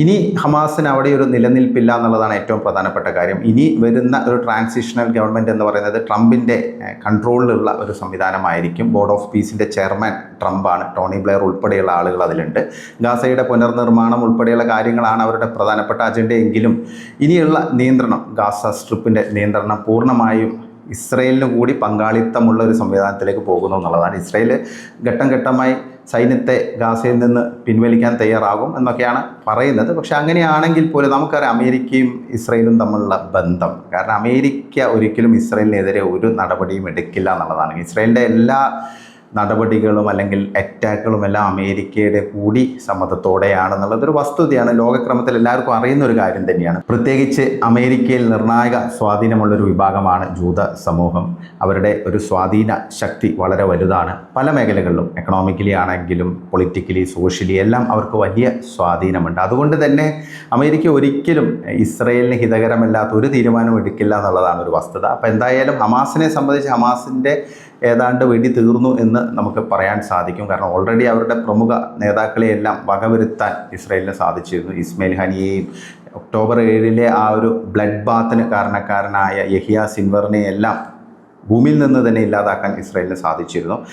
ഇനി ഹമാസിന് അവിടെ ഒരു നിലനിൽപ്പില്ല എന്നുള്ളതാണ് ഏറ്റവും പ്രധാനപ്പെട്ട കാര്യം. ഇനി വരുന്ന ഒരു ട്രാൻസിഷണൽ ഗവൺമെന്റ് എന്ന് പറയുന്നത് ട്രംപിന്റെ കൺട്രോളിലുള്ള ഒരു സംവിധാനമായിരിക്കും. ബോർഡ് ഓഫ് പീസിന്റെ ചെയർമാൻ ട്രംപാണ്. ടോണി ബ്ലെയർ ഉൾപ്പെടെയുള്ള ആളുകൾ അതിലുണ്ട്. ഗാസയുടെ പുനർനിർമ്മാണം ഉൾപ്പെടെയുള്ള കാര്യങ്ങളാണ് അവരുടെ പ്രധാനപ്പെട്ട അജണ്ടയെങ്കിലും ഇനിയുള്ള നിയന്ത്രണം ഗാസ സ്ട്രിപ്പിന്റെ നിയന്ത്രണം പൂർണമായും ഇസ്രയേലിന് കൂടി പങ്കാളിത്തമുള്ള ഒരു സംവിധാനത്തിലേക്ക് പോകുന്നു എന്നുള്ളതാണ്. ഇസ്രയേൽ ഘട്ടം ഘട്ടമായി സൈന്യത്തെ ഗാസയിൽ നിന്ന് പിൻവലിക്കാൻ തയ്യാറാകും എന്നൊക്കെയാണ് പറയുന്നത്. പക്ഷേ അങ്ങനെയാണെങ്കിൽ പോലും നമുക്കറിയാം അമേരിക്കയും ഇസ്രയേലും തമ്മിലുള്ള ബന്ധം. കാരണം അമേരിക്ക ഒരിക്കലും ഇസ്രയേലിനെതിരെ ഒരു നടപടിയും എടുക്കില്ല എന്നുള്ളതാണ്. ഇസ്രയേലിന്റെ എല്ലാ നടപടികളും അല്ലെങ്കിൽ അറ്റാക്കുകളും എല്ലാം അമേരിക്കയുടെ കൂടി സമ്മതത്തോടെയാണെന്നുള്ളത് ഒരു വസ്തുതയാണ്. ലോകക്രമത്തിൽ എല്ലാവർക്കും അറിയുന്ന ഒരു കാര്യം തന്നെയാണ്. പ്രത്യേകിച്ച് അമേരിക്കയിൽ നിർണായക സ്വാധീനമുള്ള ഒരു വിഭാഗമാണ് ജൂത സമൂഹം. അവരുടെ ഒരു സ്വാധീന ശക്തി വളരെ വലുതാണ്. പല മേഖലകളിലും എക്കണോമിക്കലി ആണെങ്കിലും പൊളിറ്റിക്കലി സോഷ്യലി എല്ലാം അവർക്ക് വലിയ സ്വാധീനമുണ്ട്. അതുകൊണ്ട് തന്നെ അമേരിക്ക ഒരിക്കലും ഇസ്രയേലിന് ഹിതകരമല്ലാത്ത ഒരു തീരുമാനവും എടുക്കില്ല എന്നുള്ളതാണ് ഒരു വസ്തുത. അപ്പോൾ എന്തായാലും ഹമാസിനെ സംബന്ധിച്ച് ഹമാസിന്റെ ഏതാണ്ട് വെടി തീർന്നു എന്ന് നമുക്ക് പറയാൻ സാധിക്കും. കാരണം ഓൾറെഡി അവരുടെ പ്രമുഖ നേതാക്കളെയെല്ലാം വകവരുത്താൻ ഇസ്രയേലിന് സാധിച്ചിരുന്നു. ഇസ്മയിൽ ഹനിയെയും ഒക്ടോബർ ഏഴിലെ ആ ഒരു ബ്ലഡ് ബാത്തിന് കാരണക്കാരനായ യഹിയ സിൻവറിനെ എല്ലാം ഭൂമിയിൽ നിന്ന് തന്നെ ഇല്ലാതാക്കാൻ ഇസ്രയേലിന് സാധിച്ചിരുന്നു.